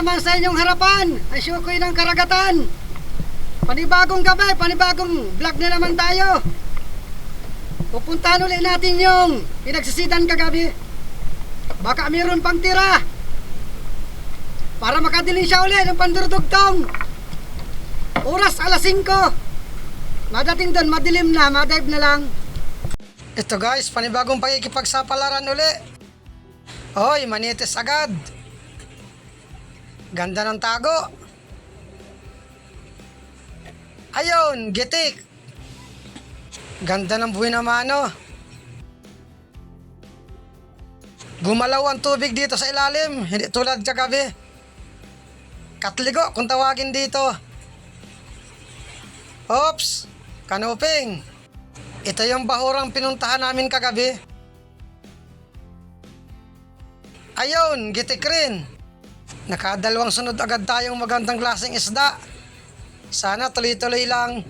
Naman sa inyong harapan ang Shukoy ng Karagatan. Panibagong gabi, panibagong vlog na naman tayo. Pupuntahan ulit natin yung pinagsisidan kagabi. Baka mayroon pang tira. Para makadiling siya ulit ng pandurdugtong. Oras alas 5. Madating doon, madilim na, madive na lang. Ito guys, panibagong pakikipagsapalaran uli. Hoy, manitis agad. Ganda ng tago. Ayun, gitik. Ganda ng buhay na mano. Gumalaw ang tubig dito sa ilalim, hindi tulad kagabi. Katligo kung tawagin dito. Oops, kanuping. Ito yung bahurang pinuntahan namin kagabi. Ayun, gitik rin. Nakadalawang sunod agad tayong magandang klaseng isda. Sana tuloy-tuloy lang.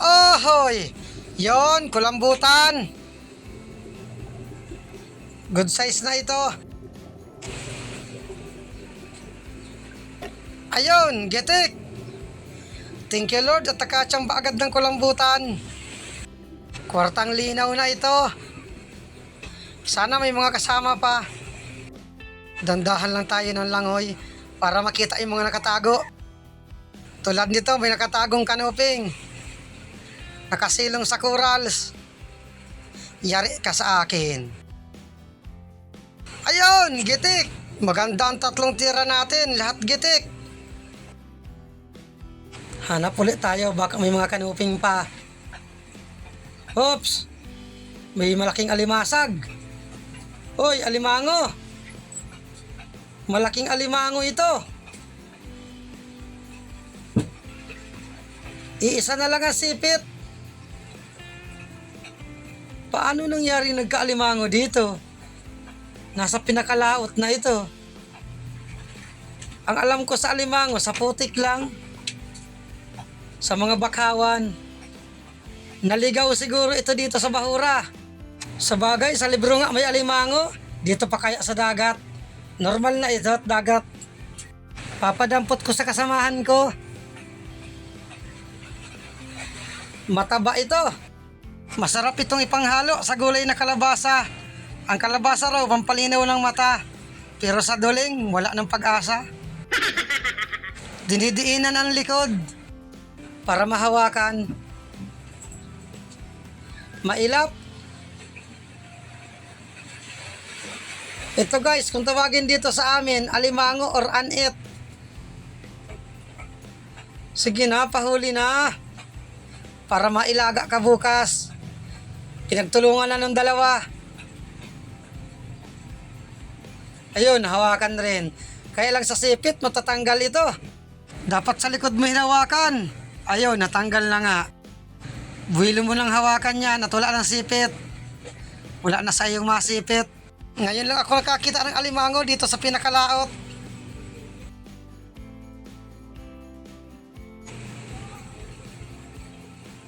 Ohoy! Yon, kulambutan. Good size na ito. Ayun, getik. Thank you Lord at nakatsamba agad ng kulambutan. Kwartang linaw na ito. Sana may mga kasama pa. Dandahan lang tayo ng langoy para makita yung mga nakatago. Tulad nito, may nakatagong kanuping. Nakasilong sa corals. Yari ka sa akin. Ayun, gitik. Maganda ang tatlong tira natin, lahat gitik. Hanap ulit tayo, baka may mga kanuping pa. Oops! May malaking alimasag. Hoy, alimango! Malaking alimango ito. Iisa na lang ang sipit. Paano nangyari nagkaalimango dito? Nasa pinakalaot na ito. Ang alam ko sa alimango, sa putik lang. Sa mga bakawan. Naligaw siguro ito dito sa Bahura. Sa bagay, sa libro nga may alimango. Dito pa kaya sa dagat. Normal na ito at dagat. Papadampot ko sa kasamahan ko. Mataba ito. Masarap itong ipanghalo sa gulay na kalabasa. Ang kalabasa raw, pampalinaw ng mata. Pero sa duling, wala ng pag-asa. Dinidiinan ang likod para mahawakan. Mailap. Ito guys, kung tawagin dito sa amin, alimango or anit. Sige na, pahuli na. Para mailaga ka bukas. Pinagtulungan na ng dalawa. Ayun, hawakan rin. Kaya lang sa sipit, matatanggal ito. Dapat sa likod mo hinawakan. Ayun, natanggal na nga. Buwilo mo lang hawakan yan at wala ng sipit. Wala na sa iyong masipit. Ngayon lang ako nakakita ng alimango dito sa pinakalaot.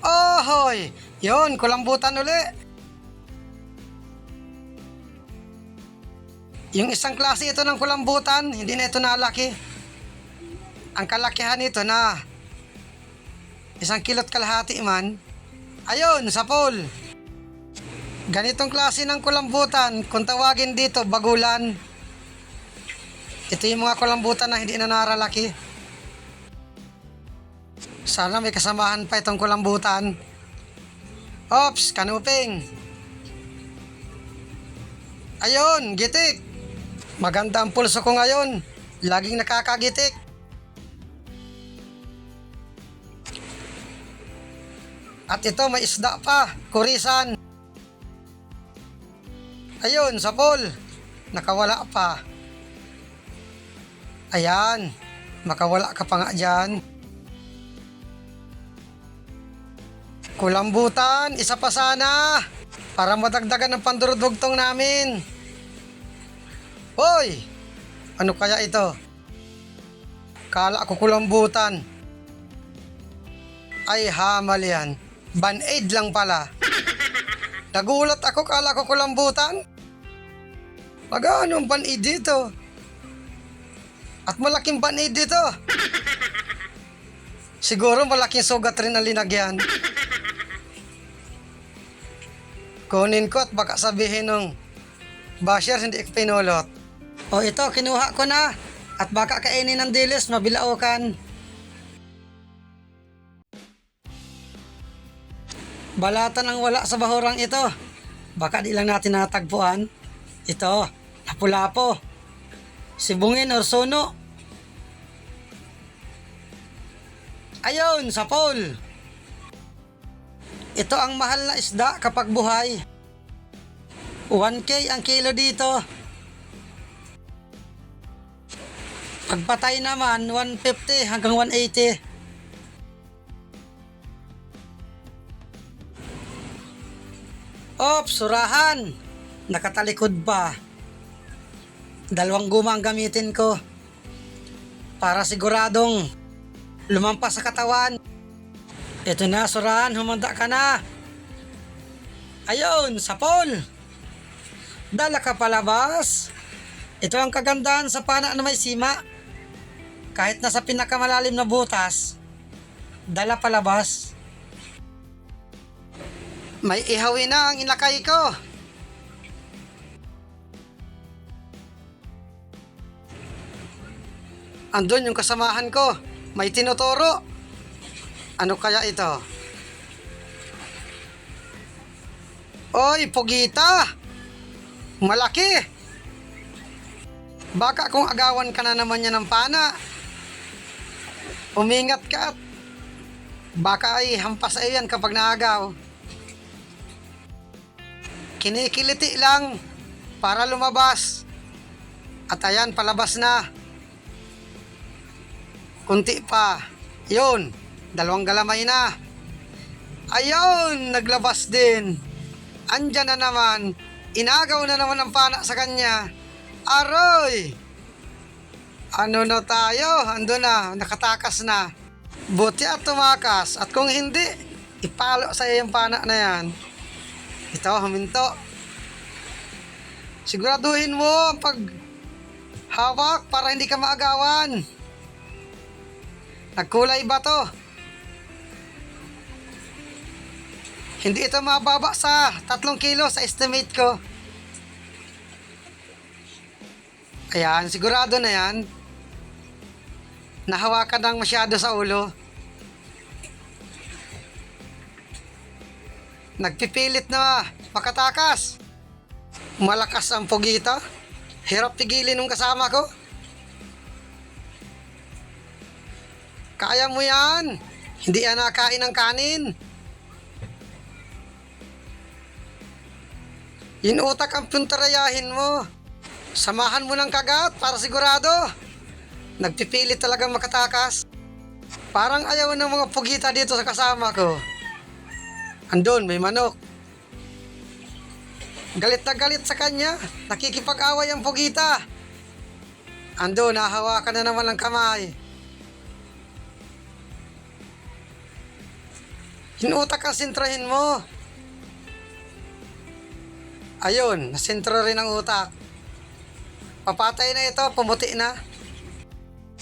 Ohoy! Yun, kulambutan uli. Yung isang klase ito ng kulambutan, hindi na ito nalaki. Ang kalakihan nito na isang kilot kalahati man, ayun, sa pool. Ganitong klase ng kulambutan, kung tawagin dito, bagulan. Ito yung mga kulambutan na hindi na naralaki. Sana may kasamahan pa itong kulambutan. Ops, kanuping. Ayun, gitik. Maganda ang pulso ko ngayon. Laging nakakagitik. At ito may isda pa, kurisan. Ayun, sa pool. Nakawala pa. Ayan, makawala ka pa nga dyan. Kulambutan, isa pa sana. Para madagdagan ng pandurudugtong namin. Hoy! Ano kaya ito? Kala ko kulambutan. Ay hamal yan. Band-aid lang pala. Nagulat ako, kala ko kulambutan. Magano ang panid dito? At malaking panid dito. Siguro malaking sugat rin ang linagyan. Kunin ko at baka sabihin ng basher hindi pinulot. O ito, kinuha ko na. At baka kainin ng dilis, mabilaukan. Balatan ang wala sa bahurang ito. Baka di lang natin natagpuan. Ito, lapu-lapo. Sibungin or suno. Ayun, sa pole. Ito ang mahal na isda kapag buhay. 1K ang kilo dito. Pagpatay naman, 150 hanggang 180. Ops, surahan. Nakatalikod pa. Dalawang guma ang gamitin ko. Para siguradong lumampas sa katawan. Ito na, surahan. Humanda ka na. Ayun, sapol. Dala ka palabas. Ito ang kagandahan sa pana na may sima. Kahit nasa pinakamalalim na butas, dala palabas. May ihawin na ang inakay ko. Andun yung kasamahan ko. May tinuturo. Ano kaya ito? Oy, pugita! Malaki! Baka kung agawan ka na naman niya ng pana. Umingat ka at baka ay hampas ay yan kapag naagaw. Kinikiliti lang para lumabas. At ayan, palabas na. Kunti pa. Yun, dalawang galamay na. Ayun, naglabas din. Andyan na naman. Inagaw na naman ang pana sa kanya. Aroy! Ano na tayo? Ando na, nakatakas na. Buti at tumakas. At kung hindi, ipalo sa iyo yung pana na yan. Ito, huminto. Siguraduhin mo pag hawak para hindi ka maagawan. Nagkulay ba to? Hindi ito mababa sa 3 kilo sa estimate ko. Ayan, sigurado na yan. Nahawakan ng masyado sa ulo. Nagpipilit na makatakas. Malakas ang pugita. Hirap tigilin ng kasama ko. Kaya mo yan. Hindi yan nakain ng kanin. Inutak ang puntarayahin mo. Samahan mo ng kagat para sigurado. Nagpipilit talagang makatakas. Parang ayaw ng mga pugita dito sa kasama ko. Andun, may manok. Galit na galit sa kanya. Nakikipag-away ang pugita. Andun, nahawakan na naman ng kamay. Hinutak ang sintrahin mo. Ayun, nasentro rin ang utak. Papatay na ito, pumuti na.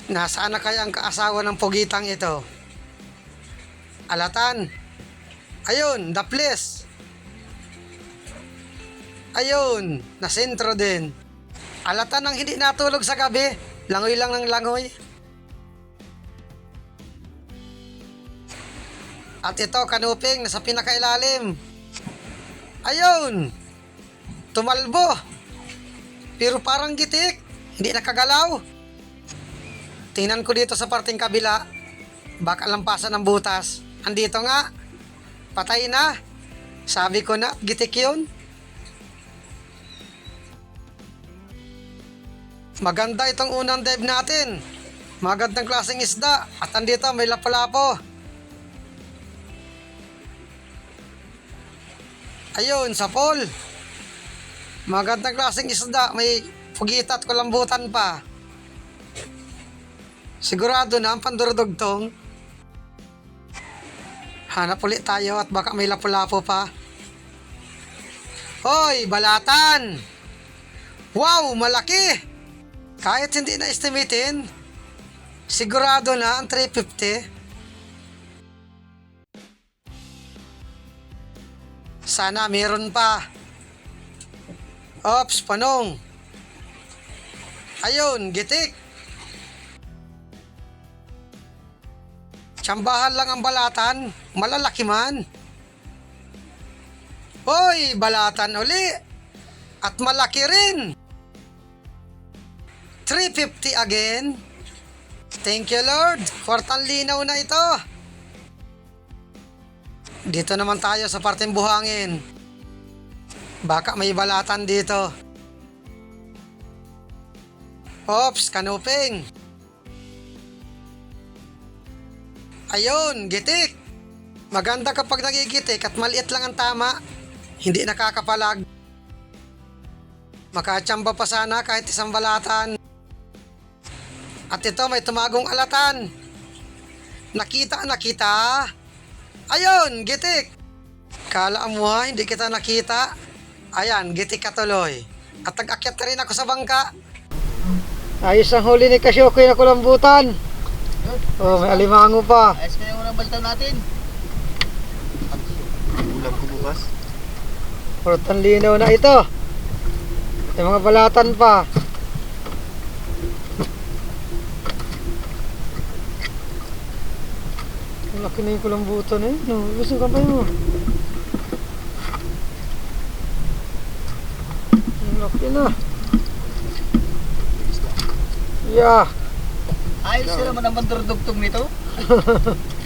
Nasaan na kaya ang kaasawa ng pugitang ito? Alatan. Ayun, daples. Ayun, nasentro din. Alatan ang hindi natulog sa gabi. Langoy lang ng langoy. At ito, kanuping, nasa pinakailalim. Ayun! Tumalbo! Pero parang gitik, hindi nakagalaw. Tingnan ko dito sa parting kabila, baka lampasan ng butas. Andito nga, patay na. Sabi ko na, gitik yun. Maganda itong unang dive natin. Magandang klaseng isda. At andito may lapo-lapo. Ayun, sa pool. Magandang klaseng isda. May pugita at kulambutan pa. Sigurado na ang pandurudugtong. Hanap ulit tayo at baka may lapu-lapo pa. Hoy, balatan! Wow, malaki! Kahit hindi na estimatein, sigurado na ang 350. Sana meron pa. Ops, panong. Ayun, gitik. Tsambahan lang ang balatan, malalaki man. Hoy, balatan uli. At malaki rin. 350 again. Thank you Lord. Kwartang linaw na ito. Dito naman tayo sa parteng buhangin. Baka may balatan dito. Ops, kanuping. Ayun, gitik. Maganda kapag nagigitik at maliit lang ang tama. Hindi nakakapalag. Makatsamba pa sana kahit isang balatan. At ito may tumagong alatan. Nakita, nakita. Ayun, gitik. Kala mo ha, hindi kita nakita. Ayan, gitik ka tuloy. At nag-akyat ka rin ako sa bangka. Ayos ang huli ni Kasyokoy na kulambutan. Oh, may alimango pa. Ayos kaya unang balitaw natin. Ulam ko bukas. Purtan linaw na ito. May mga balatan pa. Ang laki na yung kulambutan eh. No, gusto ka pa mo. Ang laki na. Yeah. Ayos sila naman ang bandurdugtong nito.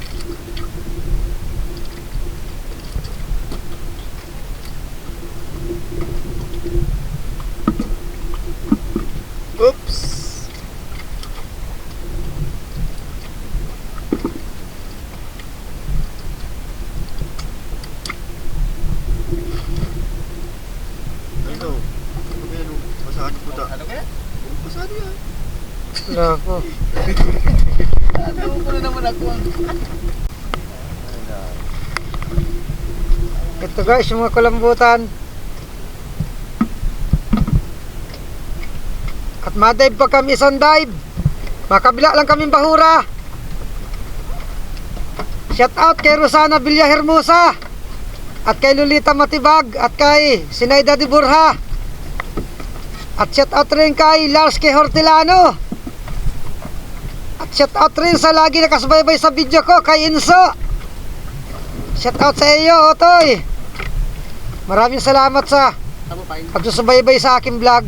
Oops. Ano? Ano kaya no? Masahan ko ta. Ano kaya? Masahan yan. Lako. Ano ko na naman ako. Ito guys, yung mga kulambutan. At madive pa kami isang dive. Makabila lang kaming bahura. Shout out kay Rosana Villa Hermosa. At kay Lolita Matibag. At kay Sinayda de Burha. At shout out rin kay Lars K. Hortilano. At shout out rin sa lagi nakasubaybay sa video ko kay Inso. Shout out sa iyo, Otoy. Maraming salamat sa pagsusubaybay sa aking vlog.